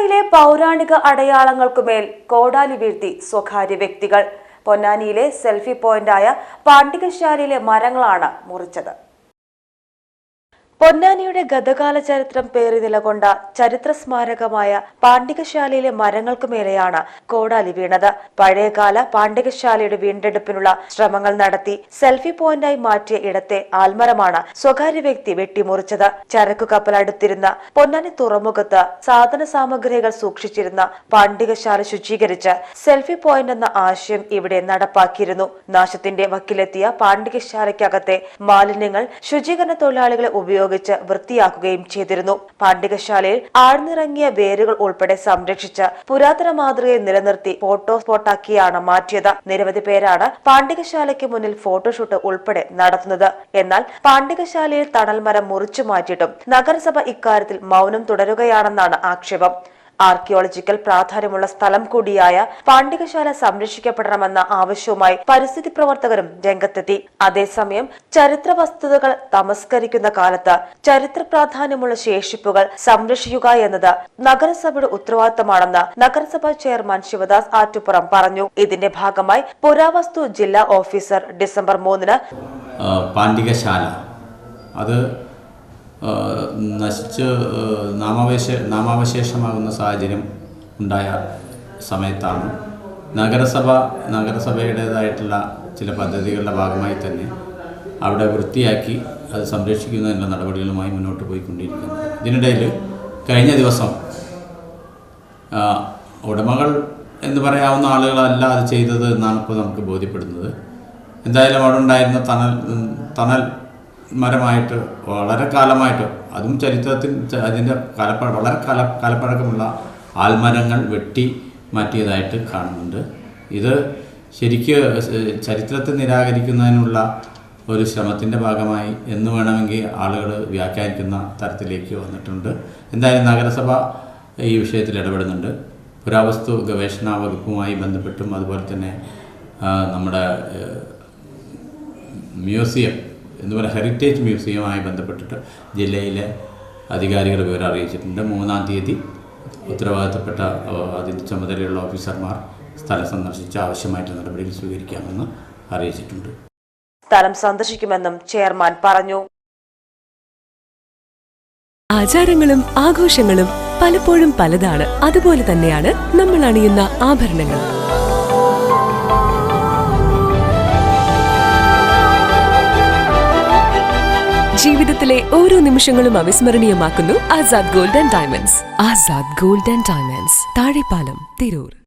പൊന്നാനിയിലെ പൗരാണിക അടയാളങ്ങൾക്കുമേൽ കോടാലി വീഴ്ത്തി സ്വകാര്യ വ്യക്തികൾ. പൊന്നാനിയിലെ സെൽഫി പോയിന്റായ പാണ്ഡികശാലയിലെ മരങ്ങളാണ് മുറിച്ചത്. പൊന്നാനിയുടെ ഗതകാല ചരിത്രം പേറി നിലകൊണ്ട ചരിത്ര സ്മാരകമായ പാണ്ഡികശാലയിലെ മരങ്ങൾക്കു മേലെയാണ് കോടാലി വീണത്. പഴയകാല പാണ്ഡികശാലയുടെ വീണ്ടെടുപ്പിനുള്ള ശ്രമങ്ങൾ നടത്തി സെൽഫി പോയിന്റായി മാറ്റിയ ഇടത്തെ ആൽമരമാണ് സ്വകാര്യ വ്യക്തി വെട്ടിമുറിച്ചത്. ചരക്കു കപ്പൽ അടുത്തിരുന്ന പൊന്നാനി തുറമുഖത്ത് സാധന സാമഗ്രികൾ സൂക്ഷിച്ചിരുന്ന പാണ്ഡികശാല ശുചീകരിച്ച് സെൽഫി പോയിന്റ് എന്ന ആശയം ഇവിടെ നടപ്പാക്കിയിരുന്നു. നാശത്തിന്റെ വക്കിലെത്തിയ പാണ്ഡികശാലയ്ക്കകത്തെ മാലിന്യങ്ങൾ ശുചീകരണ തൊഴിലാളികളെ ഉപയോഗിച്ച് വൃത്തിയാക്കുകയും ചെയ്തിരുന്നു. പാണ്ഡികശാലയിൽ ആഴ്ന്നിറങ്ങിയ വേരുകൾ ഉൾപ്പെടെ സംരക്ഷിച്ച പുരാതന മാതൃകയെ നിലനിർത്തി ഫോട്ടോ സ്പോട്ടാക്കിയാണ് മാറ്റിയത്. നിരവധി പേരാണ് പാണ്ഡികശാലയ്ക്ക് മുന്നിൽ ഫോട്ടോഷൂട്ട് ഉൾപ്പെടെ നടത്തുന്നത്. എന്നാൽ പാണ്ഡികശാലയിൽ തണൽമരം മുറിച്ചു മാറ്റിയിട്ടും നഗരസഭ ഇക്കാര്യത്തിൽ മൗനം തുടരുകയാണെന്നാണ് ആക്ഷേപം. ആർക്കിയോളജിക്കൽ പ്രാധാന്യമുള്ള സ്ഥലം കൂടിയായ പാണ്ഡികശാല സംരക്ഷിക്കപ്പെടണമെന്ന ആവശ്യവുമായി പരിസ്ഥിതി പ്രവർത്തകരും രംഗത്തെത്തി. അതേസമയം ചരിത്ര വസ്തുതകൾ തമസ്കരിക്കുന്ന കാലത്ത് ചരിത്ര പ്രാധാന്യമുള്ള ശേഷിപ്പുകൾ സംരക്ഷിക്കുക എന്നത് നഗരസഭയുടെ ഉത്തരവാദിത്തമാണെന്ന് നഗരസഭാ ചെയർമാൻ ശിവദാസ് ആറ്റുപുറം പറഞ്ഞു. ഇതിന്റെ ഭാഗമായി പുരാവസ്തു ജില്ലാ ഓഫീസർ ഡിസംബർ മൂന്നിന് പാണ്ഡികശാല. അത് നശിച്ച് നാമാവശ നാമാവശേഷമാകുന്ന സാഹചര്യം ഉണ്ടായ സമയത്താണ്. നഗരസഭ നഗരസഭയുടേതായിട്ടുള്ള ചില പദ്ധതികളുടെ ഭാഗമായി തന്നെ അവിടെ വൃത്തിയാക്കി അത് സംരക്ഷിക്കുന്നതിനുള്ള നടപടികളുമായി മുന്നോട്ട് പോയിക്കൊണ്ടിരിക്കുന്നത്. ഇതിനിടയിൽ കഴിഞ്ഞ ദിവസം ഉടമകൾ എന്ന് പറയാവുന്ന ആളുകളല്ല അത് ചെയ്തത് എന്നാണ് ഇപ്പോൾ നമുക്ക് ബോധ്യപ്പെടുന്നത്. എന്തായാലും അവിടെ ഉണ്ടായിരുന്ന തണൽ തണൽ മരമായിട്ട് വളരെ കാലമായിട്ട് അതും ചരിത്രത്തിൽ അതിന്റെ കാലപ്പഴ വളരെ കാല കാലപ്പഴക്കമുള്ള ആൽമരങ്ങൾ വെട്ടി മാറ്റിയതായിട്ട് കാണുന്നുണ്ട്. ഇത് ശരിക്ക് ചരിത്രത്തെ നിരാകരിക്കുന്നതിനുള്ള ഒരു ശ്രമത്തിന്റെ ഭാഗമായി എന്ന് വേണമെങ്കിൽ ആളുകൾ വ്യാഖ്യാനിക്കുന്ന തരത്തിലേക്ക് വന്നിട്ടുണ്ട്. എന്തായാലും നഗരസഭ ഈ വിഷയത്തിൽ ഇടപെടുന്നുണ്ട്. പുരാവസ്തു ഗവേഷണ വകുപ്പുമായി ബന്ധപ്പെട്ടും അതുപോലെ തന്നെ നമ്മുടെ മ്യൂസിയം എന്ന് പറയുക ഹെറിറ്റേജ് മ്യൂസിയവുമായി ബന്ധപ്പെട്ടിട്ട് ജില്ലയിലെ അധികാരികൾ വിവരം അറിയിച്ചിട്ടുണ്ട്. മൂന്നാം തീയതി ഉത്തരവാദിത്തപ്പെട്ട അതിന്റെ ചുമതലയുള്ള ഓഫീസർമാർ സ്ഥലം സന്ദർശിച്ച് ആവശ്യമായിട്ട് നടപടികൾ സ്വീകരിക്കാമെന്ന് അറിയിച്ചിട്ടുണ്ട്. സ്ഥലം സന്ദർശിക്കുമെന്നും ചെയർമാൻ പറഞ്ഞു. ആചാരങ്ങളും ആഘോഷങ്ങളും പലപ്പോഴും പലതാണ്. അതുപോലെ തന്നെയാണ് നമ്മൾ അണിയുന്ന ആഭരണങ്ങൾ ജീവിതത്തിലെ ഓരോ നിമിഷങ്ങളും അവിസ്മരണീയമാക്കുന്നു Azad gold and diamonds. Azad gold and diamonds. Thazhepalam Tirur.